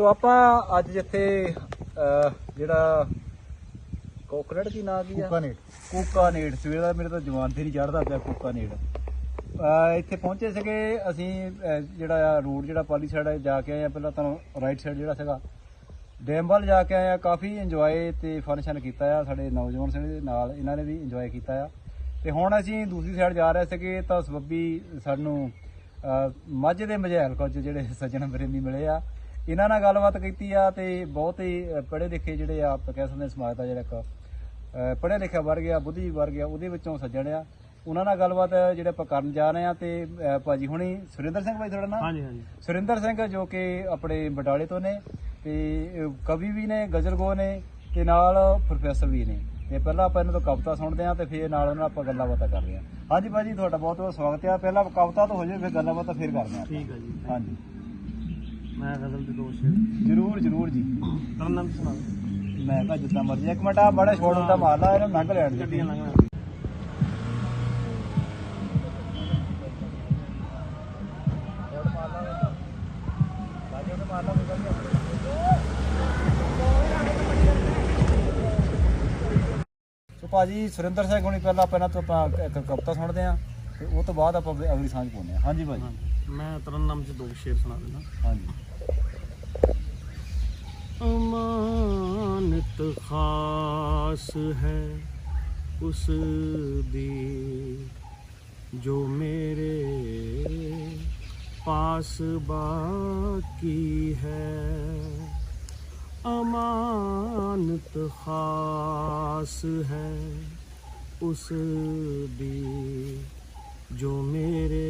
ਸੋ ਆਪਾਂ ਅੱਜ ਜਿੱਥੇ ਅਹ, ਜਿਹੜਾ ਕੋਕਨਟ ਕੀ ਨਾਂ ਕੀ ਆ? ਕੁਕਾਨੇਟ ਕੂਕਾਨੇਟ ਸਵੇਰ ਦਾ ਮੇਰੇ ਤਾਂ ਜਵਾਨ ਤੇ ਨਹੀਂ ਚੜਦਾ ਪਿਆ ਕੂਕਾਨੇਟ ਅਹ ਇੱਥੇ ਪਹੁੰਚੇ ਸੀਗੇ ਅਸੀਂ ਅਹ ਜਿਹੜਾ ਆ ਰੋਡ ਜਿਹੜਾ ਪਾਲੀ ਸਾਈਡ ਜਾ ਕੇ ਆਏ ਆ ਪਹਿਲਾਂ ਤਾਂ ਰਾਈਟ ਸਾਈਡ ਜਿਹੜਾ ਸੀਗਾ ਡੈਮ ਵੱਲ ਜਾ ਕੇ ਆਏ ਆ ਕਾਫੀ ਇੰਜੋਏ ਤੇ ਫੰਕਸ਼ਨ ਕੀਤਾ ਆ। ਸਾਡੇ ਨੌਜਵਾਨ ਸੀਗੇ ਨਾਲ ਇਹਨਾਂ ਨੇ ਵੀ ਇੰਜੋਏ ਕੀਤਾ ਆ। ਤੇ ਹੁਣ ਅਸੀਂ ਦੂਸਰੀ ਸਾਈਡ ਜਾ ਰਹੇ ਸੀਗੇ ਤਾਂ ਸਬੱਬੀ ਸਾਨੂੰ ਅਹ, ਮੱਝ ਦੇ ਮਝੈਲ ਕੁਝ ਜਿਹੜੇ ਸੱਜਣ ਪ੍ਰੇਮੀ ਮਿਲੇ ਆ। ਇਹਨਾਂ ਨਾਲ ਗੱਲਬਾਤ ਕੀਤੀ ਆ ਤੇ ਬਹੁਤ ਹੀ ਪੜ੍ਹੇ ਲਿਖੇ ਜਿਹੜੇ ਆ ਕਹਿ ਸਕਦੇ ਸਮਾਜ ਦਾ ਜਿਹੜਾ ਇੱਕ ਪੜ੍ਹਿਆ ਲਿਖਿਆ ਵਰਗ ਆ ਬੁੱਧੀ ਵਰਗ ਆ ਉਹਦੇ ਵਿੱਚੋਂ ਸੱਜਣ ਆ। ਉਹਨਾਂ ਨਾਲ ਗੱਲਬਾਤ ਜਿਹੜੇ ਆਪਾਂ ਕਰਨ ਜਾ ਰਹੇ ਆ ਤੇ ਭਾਜੀ ਹੁਣੀ ਸੁਰਿੰਦਰ ਸਿੰਘ ਭਾਈ ਤੁਹਾਡਾ ਨਾਮ? ਹਾਂਜੀ ਹਾਂਜੀ। ਸੁਰਿੰਦਰ ਸਿੰਘ ਜੋ ਕਿ ਆਪਣੇ ਬਟਾਲੇ ਤੋਂ ਨੇ ਤੇ ਕਵੀ ਵੀ ਨੇ ਗਜ਼ਲਗੋ ਨੇ ਤੇ ਨਾਲ ਪ੍ਰੋਫੈਸਰ ਵੀ ਨੇ। ਤੇ ਪਹਿਲਾਂ ਆਪਾਂ ਇਹਨਾਂ ਤੋਂ ਕਵਿਤਾ ਸੁਣਦੇ ਆ ਤੇ ਫਿਰ ਨਾਲ ਉਹਨਾਂ ਨਾਲ ਆਪਾਂ ਗੱਲਾਂ ਬਾਤਾਂ ਕਰਦੇ ਆ। ਹਾਂਜੀ ਭਾਜੀ ਤੁਹਾਡਾ ਬਹੁਤ ਬਹੁਤ ਸਵਾਗਤ ਆ। ਪਹਿਲਾਂ ਕਵਿਤਾ ਤੋਂ ਹੋ ਜਾਵੇ ਫਿਰ ਗੱਲਾਂ ਬਾਤਾਂ ਫਿਰ ਕਰਦੇ ਆ ਠੀਕ ਹੈ ਜੀ। ਹਾਂਜੀ। ਮੈਂ ਗਜ਼ਲ ਦੇ ਦੋ ਸ਼ੇਰ ਜਰੂਰ ਜਰੂਰ ਜੀ। ਤਰਨਮ ਸੁਣਾ ਮੈਂ ਤਾਂ ਜਿੱਦਾਂ ਮਰਜ਼ੀ ਇੱਕ ਮਿੰਟ ਆ ਬੜਾ ਛੋੜ ਹੁੰਦਾ ਮਾਰ ਲਾ ਇਹਨੂੰ ਲੰਘ ਲੈਣ ਦੇ ਗੱਡੀਆਂ ਲੰਘਣਾ ਸੋ ਭਾਜੀ ਸੁਰਿੰਦਰ ਸਿੰਘ ਹੁਣੀ ਪਹਿਲਾਂ ਪਹਿਲਾਂ ਤੋਂ ਆਪਾਂ ਇੱਕ ਕਵਿਤਾ ਸੁਣਦੇ ਆ ਤੇ ਉਹ ਤੋਂ ਬਾਅਦ ਆਪਾਂ ਅਗਲੀ ਸਾਂਝ ਪਾਉਂਦੇ ਆ ਹਾਂਜੀ ਭਾਜੀ। ਮੈਂ ਤਰਨਮ ਚ ਦੋ ਸ਼ੇਰ ਸੁਣਾ ਦਿੰਦਾ। ਹਾਂਜੀ। ਅਮਾਨਤ ਖਾਸ ਹੈ ਉਸ ਦੀ ਜੋ ਮੇਰੇ ਪਾਸ ਬਾਕੀ ਹੈ ਅਮਾਨਤ ਖਾਸ ਹੈ ਉਸ ਦੀ ਜੋ ਮੇਰੇ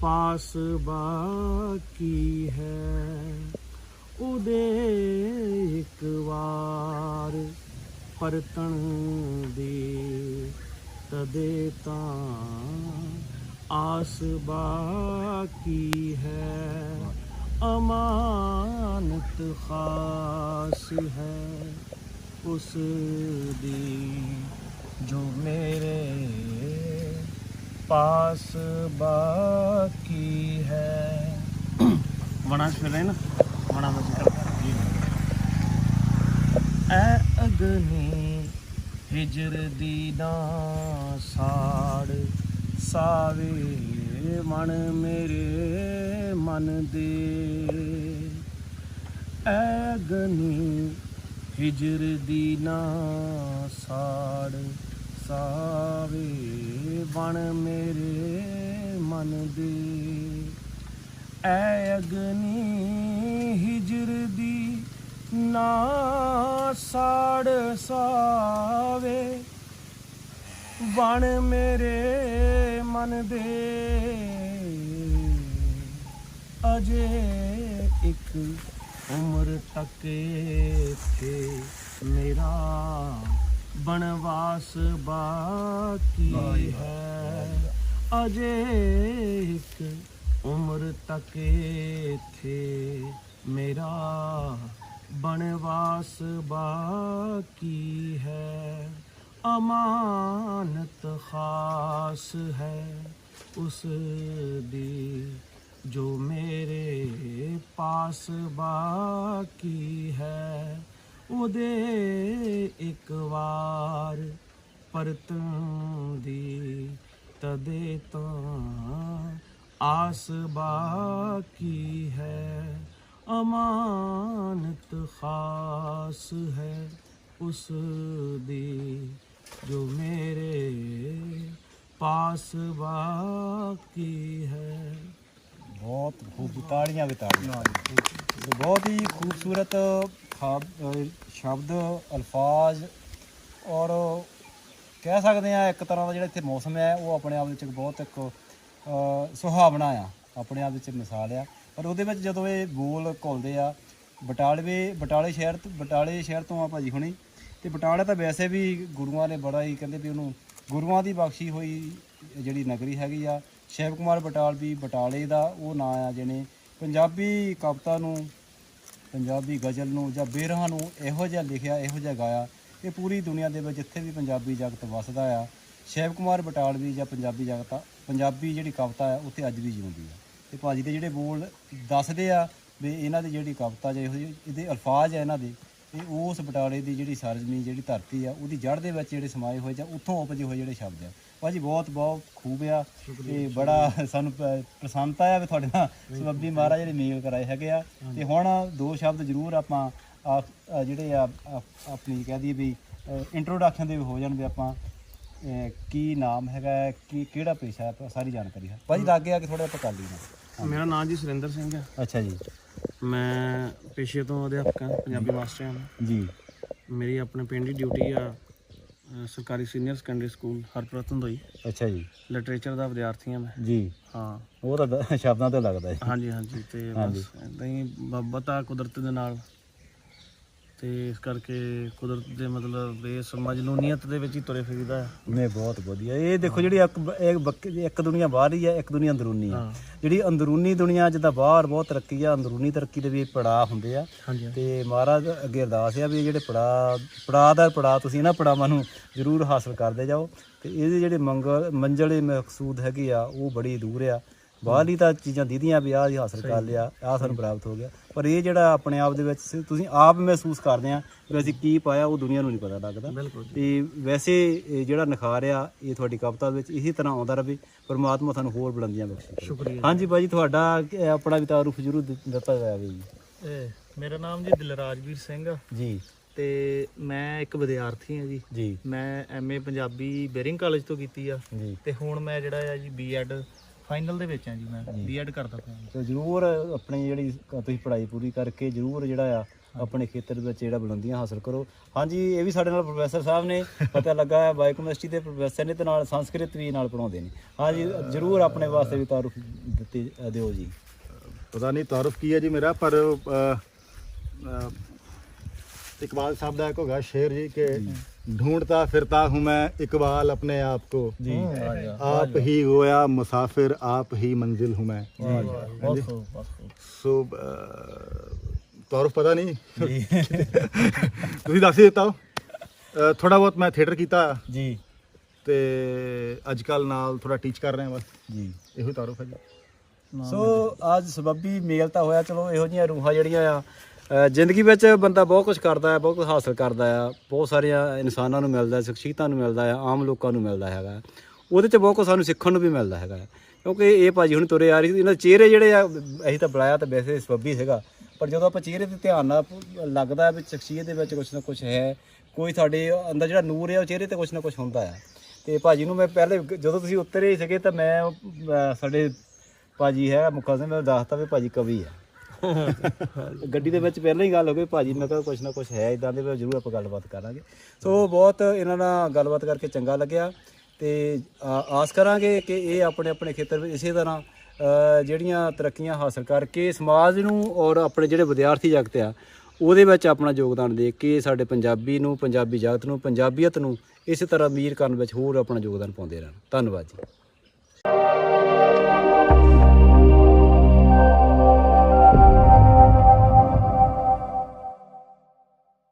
ਪਾਸ ਬਾਕੀ ਹੈ ਉਹਦੇ ਇੱਕ ਵਾਰ ਪਰਤਣ ਦੀ ਤਦੇ ਤਾਂ ਆਸ ਬਾਕੀ ਹੈ। ਅਮਾਨਤ ਖਾਸ ਹੈ ਉਸ ਦੀ ਜੋ ਮੇਰੇ ਪਾਸ ਬਾਕੀ ਹੈ। ਵਣਾ ਫਿਰ ਨਾ? ਵਣਾ ਦਾ ਜ਼ਿਕਰ ਜੀ। ਐ ਅਗਨੀ ਹਿਜਰ ਦੀ ਨਾ ਸਾੜ। ਸਾਵੇ ਮਨ ਮੇਰੇ ਮਨ ਦੇ। ਐ ਅਗਨੀ ਹਿਜਰ ਦੀ ਨਾ ਸਾੜ। ਸਾਵੇ ਵਣ ਮੇਰੇ ਮਨ ਦੇ। ਐ ਅਗਨੀ ਸਾੜ ਸਾਵੇ ਬਣ ਮੇਰੇ ਮਨ ਦੇ। ਅਜੇ ਇੱਕ ਉਮਰ ਤੱਕੇ ਥੇ ਮੇਰਾ ਬਨਵਾਸ ਬਾਕੀ ਹੈ। ਅਜੇ ਇੱਕ ਉਮਰ ਤੱਕੇ ਥੇ ਮੇਰਾ ਬਨਵਾਸ ਬਾਕੀ ਹੈ, ਅਮਾਨਤ ਖਾਸ ਹੈ। ਉਸ ਦੀ ਜੋ ਮੇਰੇ ਪਾਸ ਬਾਕੀ ਹੈ, ਉਹਦੇ ਇੱਕ ਵਾਰ ਪਰਤਨ ਦੀ ਤਦੇ ਤਾਂ ਆਸ ਬਾਕੀ ਹੈ। ਅਮਾਨਤ ਖਾਸ ਹੈ ਉਸ ਦੀ, ਜੋ ਮੇਰੇ ਪਾਸ ਬਾਕੀ ਹੈ। ਬਹੁਤ ਖੂਬ ਤਾੜੀਆਂ ਵੀ ਬਹੁਤ ਹੀ ਖੂਬਸੂਰਤ ਖਾਬ- ਸ਼ਬਦ, ਅਲਫਾਜ਼ ਔਰ ਕਹਿ ਸਕਦੇ ਆ ਇੱਕ ਤਰ੍ਹਾਂ ਦਾ ਜਿਹੜਾ ਇੱਥੇ ਮੌਸਮ ਹੈ, ਉਹ ਆਪਣੇ ਆਪ ਵਿੱਚ ਇੱਕ ਬਹੁਤ ਇੱਕ ਸੁਹਾਵਣਾ ਆ, ਆਪਣੇ ਆਪ ਵਿੱਚ ਮਿਸਾਲ ਆ। ਪਰ ਉਹਦੇ ਵਿੱਚ ਜਦੋਂ ਇਹ ਬੋਲ ਘੁਲਦੇ ਆ ਬਟਾਲਵੇ ਬਟਾਲੇ ਸ਼ਹਿਰ ਤੋਂ, ਬਟਾਲੇ ਸ਼ਹਿਰ ਤੋਂ ਆ ਭਾਜੀ ਹੁਣੇ, ਤੇ ਬਟਾਲਾ ਤਾਂ ਵੈਸੇ ਵੀ ਗੁਰੂਆਂ ਨੇ ਬੜਾ ਹੀ ਕਹਿੰਦੇ ਵੀ ਉਹਨੂੰ ਗੁਰੂਆਂ ਦੀ ਬਖਸ਼ੀ ਹੋਈ ਜਿਹੜੀ ਨਗਰੀ ਹੈਗੀ ਆ, ਸ਼ਿਵ ਕੁਮਾਰ ਬਟਾਲਵੀ ਬਟਾਲੇ ਦਾ ਉਹ ਨਾਂ ਆ ਜਿਹਨੇ ਪੰਜਾਬੀ ਕਵਿਤਾ ਨੂੰ, ਪੰਜਾਬੀ ਗਜ਼ਲ ਨੂੰ ਜਾਂ ਬੇਰਹਾਂ ਨੂੰ ਇਹੋ ਜਿਹਾ ਲਿਖਿਆ, ਇਹੋ ਜਿਹਾ ਗਾਇਆ, ਇਹ ਪੂਰੀ ਦੁਨੀਆ ਦੇ ਵਿੱਚ ਜਿੱਥੇ ਵੀ ਪੰਜਾਬੀ ਜਗਤ ਵਸਦਾ ਆ, ਸ਼ਿਵ ਕੁਮਾਰ ਬਟਾਲਵੀ ਜਾਂ ਪੰਜਾਬੀ ਜਗਤ, ਪੰਜਾਬੀ ਜਿਹੜੀ ਕਵਿਤਾ ਆ, ਉੱਥੇ ਅੱਜ ਵੀ ਜਿਉਂਦੀ ਆ। ਤੇ ਭਾਜੀ ਦੇ ਜਿਹੜੇ ਬੋਲ ਦੱਸਦੇ ਆ ਵੀ ਇਹਨਾਂ ਦੀ ਜਿਹੜੀ ਕਵਿਤਾ ਜਿਹੋ ਜਿਹੀ ਇਹਦੇ ਅਲਫਾਜ਼ ਆ ਇਹਨਾਂ ਦੇ ਇਹ ਉਸ ਬਟਾਲੇ ਦੀ ਜਿਹੜੀ ਸਰਜ਼ਮੀਨ ਜਿਹੜੀ ਧਰਤੀ ਆ ਉਹਦੀ ਜੜ ਦੇ ਵਿੱਚ ਜਿਹੜੇ ਸਮਾਏ ਹੋਏ ਜਾਂ ਉੱਥੋਂ ਉਪਜੇ ਹੋਏ ਜਿਹੜੇ ਸ਼ਬਦ ਆ। ਭਾਜੀ ਬਹੁਤ ਬਹੁਤ ਖੂਬ ਆ ਤੇ ਬੜਾ ਸਾਨੂੰ ਪ੍ਰਸੰਨਤਾ ਆ ਵੀ ਤੁਹਾਡੇ ਨਾਲ ਸਬੱਬੀ ਮਹਾਰਾਜ ਜਿਹੜੇ ਮੇਲ ਕਰਾਏ ਹੈਗੇ ਆ। ਤੇ ਹੁਣ ਦੋ ਸ਼ਬਦ ਜ਼ਰੂਰ ਆਪਾਂ ਜਿਹੜੇ ਆ ਆਪਣੀ ਕਹਿ ਦਈਏ ਵੀ ਇੰਟਰੋਡਕਸ਼ਨ ਦੇ ਹੋ ਜਾਣ ਵੀ ਆਪਾਂ। ਅਹ, ਕੀ ਨਾਮ ਹੈਗਾ ਹੈ, ਕੀ ਕਿਹੜਾ ਪੇਸ਼ਾ ਹੈ? ਆਪਾਂ ਸਾਰੀ ਜਾਣਕਾਰੀ ਹੈ। ਭਾਜੀ ਲੱਗੇ ਆ ਕਿ ਥੋੜਾ ਆਪਾਂ ਕਰ ਲਈਏ। ਮੇਰਾ ਨਾਮ ਜੀ ਸੁਰਿੰਦਰ ਸਿੰਘ ਹੈ। ਅੱਛਾ ਜੀ। ਮੈਂ ਪੇਸ਼ੇ ਤੋਂ ਅਧਿਆਪਕ ਹਾਂ ਪੰਜਾਬੀ ਮਾਸਟਰ ਹਾਂ। ਜੀ। ਮੇਰੀ ਆਪਣੇ ਪਿੰਡ ਦੀ ਡਿਊਟੀ ਆ ਅ, ਸਰਕਾਰੀ ਸੀਨੀਅਰ ਸੈਕੰਡਰੀ ਸਕੂਲ ਹਰਪ੍ਰਤਨ ਹੋਈ ਅੱਛਾ ਜੀ। ਲਿਟਰੇਚਰ ਦਾ ਵਿਦਿਆਰਥੀ ਹਾਂ ਮੈਂ। ਜੀ। ਹਾਂ। ਉਹ ਤਾਂ ਦ- ਸ਼ਬਦਾਂ ਤੋਂ ਲੱਗਦਾ ਹੈ। ਹਾਂਜੀ ਹਾਂਜੀ ਤੇ ਬਸ ਇਦਾਂ ਹੀ ਬਾਬਤਾ ਕੁਦਰਤ ਦੇ ਨਾਲ ਤੇ ਇਸ ਕਰਕੇ ਕੁਦਰਤ ਦੇ ਮਤਲਬ ਇਸ ਮਜਨੂਨੀਅਤ ਦੇ ਵਿੱਚ ਹੀ ਤੁਰੇ ਫਿਰੀਦਾ ਹੈ। ਨੇ ਬਹੁਤ ਵਧੀਆ। ਇਹ ਦੇਖੋ ਜਿਹੜੀ ਇੱਕ ਇੱਕ ਬੱਕ- ਇੱਕ ਦੁਨੀਆ ਬਾਹਰੀ ਹੈ ਇੱਕ ਦੁਨੀਆ ਅੰਦਰੂਨੀ ਹੈ। ਹਾਂ। ਜਿਹੜੀ ਅੰਦਰੂਨੀ ਦੁਨੀਆ ਜਿੱਦਾਂ ਬਾਹਰ ਬਹੁਤ ਤਰੱਕੀ ਆ ਅੰਦਰੂਨੀ ਤਰੱਕੀ ਦੇ ਵੀ ਪੜਾਅ ਹੁੰਦੇ ਆ। ਹਾਂਜੀ ਤੇ ਮਹਾਰਾਜ ਅੱਗੇ ਅਰਦਾਸ ਆ ਵੀ ਇਹ ਜਿਹੜੇ ਪੜਾ ਪੜਾ ਦਾ ਪੜਾ ਤੁਸੀਂ ਇਹਨਾਂ ਪੜਾਵਾਂ ਨੂੰ ਜ਼ਰੂਰ ਹਾਸਲ ਕਰਦੇ ਜਾਓ। ਤੇ ਇਹਦੇ ਜਿਹੜੇ ਮੰਗਲ ਮੰਜ਼ਲ ਇਹ ਮਕਸੂਦ ਹੈਗੀ ਆ ਉਹ ਬੜੀ ਦੂਰ ਆ। ਬਾਹਰਲੀ ਤਾਂ ਚੀਜ਼ਾਂ ਦੀਦੀਆਂ ਵੀ ਆਹ ਹੀ ਹਾਸਲ ਕਰ ਲਿਆ ਆਹ ਸਾਨੂੰ ਪ੍ਰਾਪਤ ਹੋ ਗਿਆ। ਪਰ ਇਹ ਜਿਹੜਾ ਆਪਣੇ ਆਪ ਦੇ ਵਿੱਚ ਸ- ਤੁਸੀਂ ਆਪ ਮਹਿਸੂਸ ਕਰਦੇ ਆ ਵੀ ਅਸੀਂ ਕੀ ਪਾਇਆ ਉਹ ਦੁਨੀਆ ਨੂੰ ਨਹੀਂ ਪਤਾ ਲੱਗਦਾ। ਬਿਲਕੁਲ। ਤੇ ਵੈਸੇ ਇਹ ਜਿਹੜਾ ਨਿਖਾਰ ਆ ਇਹ ਤੁਹਾਡੀ ਕਵਿਤਾ ਵਿੱਚ ਇਸੇ ਤਰ੍ਹਾਂ ਆਉਂਦਾ ਰਹੇ ਪਰਮਾਤਮਾ ਤੁਹਾਨੂੰ ਹੋਰ ਬੁਲੰਦੀਆਂ ਬਖਸ਼ੇ। ਸ਼ੁਕਰੀਆ। ਹਾਂਜੀ ਬਾਜੀ ਤੁਹਾਡਾ ਅਹ, ਆਪਣਾ ਵੀ ਤਾਰੂਫ ਜ਼ਰੂਰ ਦਿੱ- ਦਿੱਤਾ ਜਾਵੇ ਜੀ ਮੇਰਾ ਨਾਮ ਜੀ ਦਿਲਰਾਜਵੀਰ ਸਿੰਘ ਆ। ਜੀ। ਤੇ ਮੈਂ ਇੱਕ ਵਿਦਿਆਰਥੀ ਹਾਂ ਜੀ। ਜੀ। ਮੈਂ ਐਮਏ ਪੰਜਾਬੀ ਬੇਰਿੰਗ ਕਾਲਜ ਤੋਂ ਕੀਤੀ ਆ। ਜੀ। ਤੇ ਹੁਣ ਮੈਂ ਜਿਹੜਾ ਆ ਜੀ ਬੀਐਡ ਫਾਈਨਲ ਦੇ ਵਿੱਚ ਆ ਜੀ ਮੈਂ ਬੀਐਡ ਕਰਦਾ ਪਿਆ ਤੇ ਜ਼ਰੂਰ ਆਪਣੀ ਜਿਹੜੀ ਤੁਸੀਂ ਪੜ੍ਹਾਈ ਪੂਰੀ ਕਰਕੇ ਜ਼ਰੂਰ ਜਿਹੜਾ ਆ ਆਪਣੇ ਖੇਤਰ ਦੇ ਵਿੱਚ ਜਿਹੜਾ ਬੁਲੰਦੀਆਂ ਹਾਸਲ ਕਰੋ। ਹਾਂਜੀ ਇਹ ਵੀ ਸਾਡੇ ਨਾਲ ਪ੍ਰੋਫੈਸਰ ਸਾਹਿਬ ਨੇ ਪਤਾ ਲੱਗਾ ਹੈ ਬਾਇਓਕੈਮਿਸਟਰੀ ਦੇ ਪ੍ਰੋਫੈਸਰ ਨੇ ਤੇ ਨਾਲ ਸੰਸਕ੍ਰਿਤ ਵੀ ਨਾਲ ਪੜਾਉਂਦੇ ਨੇ। ਹਾਂਜੀ ਜ਼ਰੂਰ ਆਪਣੇ ਵਾਸਤੇ ਵੀ ਤਾਰੂਫ ਦਿੱਤੇ ਦਿਓ ਜੀ। ਪਤਾ ਨਹੀਂ ਤਾਰਫ ਕੀ ਹੈ ਜੀ ਮੇਰਾ ਪਰ ਇਕਬਾਲ ਸਾਹਿਬ ਦਾ ਇੱਕ ਹੋਗਾ ਸ਼ੇਰ ਜੀ ਕਿ ढूंढता फिरता हूँ मैं इकबाल अपने आप को ਜੀ आप ही गोया मुसाफिर आप ही मंजिल हूँ मैं ਬਹੁਤ ਖੂਬ ਬਹੁਤ ਖੂਬ ਸੋ ਤਾਰਫ ਪਤਾ ਨਹੀਂ ਤੁਸੀਂ ਦੱਸ ਹੀ ਦਿੱਤਾ ਥੋੜਾ ਬਹੁਤ ਮੈਂ ਥੀਏਟਰ ਕੀਤਾ ਜੀ ਤੇ ਅੱਜ ਕੱਲ ਨਾਲ ਥੋੜਾ ਟੀਚ ਕਰ ਰਹੇ ਹਾਂ ਬਸ ਜੀ ਇਹੋ ਤਾਰਫ ਹੈ ਜੀ ਸੋ ਅੱਜ ਸਬੱਬੀ ਮੇਲ ਤਾਂ ਹੋਇਆ ਚਲੋ ਇਹੋ ਜਿਹੀਆਂ ਰੂਹਾਂ ਜਿਹੜੀਆਂ ਆ ਅ, ਜ਼ਿੰਦਗੀ ਵਿੱਚ ਬੰਦਾ ਬਹੁਤ ਕੁਝ ਕਰਦਾ ਹੈ ਬਹੁਤ ਕੁਝ ਹਾਸਲ ਕਰਦਾ ਆ ਬਹੁਤ ਸਾਰੀਆਂ ਇਨਸਾਨਾਂ ਨੂੰ ਮਿਲਦਾ ਸ਼ਖਸੀਅਤਾਂ ਨੂੰ ਮਿਲਦਾ ਆ ਆਮ ਲੋਕਾਂ ਨੂੰ ਮਿਲਦਾ ਹੈਗਾ ਉਹਦੇ 'ਚ ਬਹੁਤ ਕੁਝ ਸਾਨੂੰ ਸਿੱਖਣ ਨੂੰ ਵੀ ਮਿਲਦਾ ਹੈਗਾ ਕਿਉਂਕਿ ਇਹ ਭਾਜੀ ਹੁਣ ਤੁਰੇ ਆ ਰਹੀ ਸੀ ਇਹਨਾਂ ਦੇ ਚਿਹਰੇ ਜਿਹੜੇ ਆ ਅਸੀਂ ਤਾਂ ਬੁਲਾਇਆ ਤਾਂ ਵੈਸੇ ਸਬੱਬੀ ਸੀਗਾ ਪਰ ਜਦੋਂ ਆਪਾਂ ਚਿਹਰੇ ਤੇ ਧਿਆਨ ਨਾਲ ਲੱਗਦਾ ਵੀ ਸ਼ਖਸੀਅਤ ਦੇ ਵਿੱਚ ਕੁਝ ਨਾ ਕੁਝ ਹੈ ਕੋਈ ਸਾਡੇ ਅੰਦਰ ਜਿਹੜਾ ਨੂਰ ਹੈ ਉਹ ਚਿਹਰੇ ਤੇ ਕੁਝ ਨਾ ਕੁਝ ਹੁੰਦਾ ਆ ਤੇ ਭਾਜੀ ਨੂੰ ਮੈਂ ਪਹਿਲੇ ਜਦੋਂ ਤੁਸੀਂ ਉਤਰੇ ਸੀਗੇ ਤਾਂ ਮੈਂ ਅ, ਸਾਡੇ ਭਾਜੀ ਹੈ ਮੁਖਾ ਸਿੰਘ ਨੇ ਦੱਸਤਾ ਵੀ ਭਾਜੀ ਕਵੀ ਹੈ। ਗੱਡੀ ਦੇ ਵਿੱਚ ਪਹਿਲਾਂ ਹੀ ਗੱਲ ਹੋ ਗਈ, ਭਾਜੀ, ਮੈਂ ਕਿਹਾ ਕੁਛ ਨਾ ਕੁਛ ਹੈ ਇਦਾਂ ਦੇ ਵੀ ਜ਼ਰੂਰ ਆਪਾਂ ਗੱਲਬਾਤ ਕਰਾਂਗੇ। ਸੋ ਬਹੁਤ ਇਹਨਾਂ ਨਾਲ ਗੱਲਬਾਤ ਕਰਕੇ ਚੰਗਾ ਲੱਗਿਆ ਤੇ ਆਸ ਕਰਾਂਗੇ ਕਿ ਇਹ ਆਪਣੇ ਆਪਣੇ ਖੇਤਰ ਵਿੱਚ ਇਸੇ ਤਰ੍ਹਾਂ ਜਿਹੜੀਆਂ ਤਰੱਕੀਆਂ ਹਾਸਲ ਕਰਕੇ ਸਮਾਜ ਨੂੰ ਔਰ ਆਪਣੇ ਜਿਹੜੇ ਵਿਦਿਆਰਥੀ ਜਗਤ ਆ, ਉਹਦੇ ਵਿੱਚ ਆਪਣਾ ਯੋਗਦਾਨ ਦੇ ਕੇ ਸਾਡੇ ਪੰਜਾਬੀ ਨੂੰ, ਪੰਜਾਬੀ ਜਗਤ ਨੂੰ, ਪੰਜਾਬੀਅਤ ਨੂੰ ਇਸੇ ਤਰ੍ਹਾਂ ਅਮੀਰ ਕਰਨ ਵਿੱਚ ਹੋਰ ਆਪਣਾ ਯੋਗਦਾਨ ਪਾਉਂਦੇ ਰਹਿਣ। ਧੰਨਵਾਦ ਜੀ।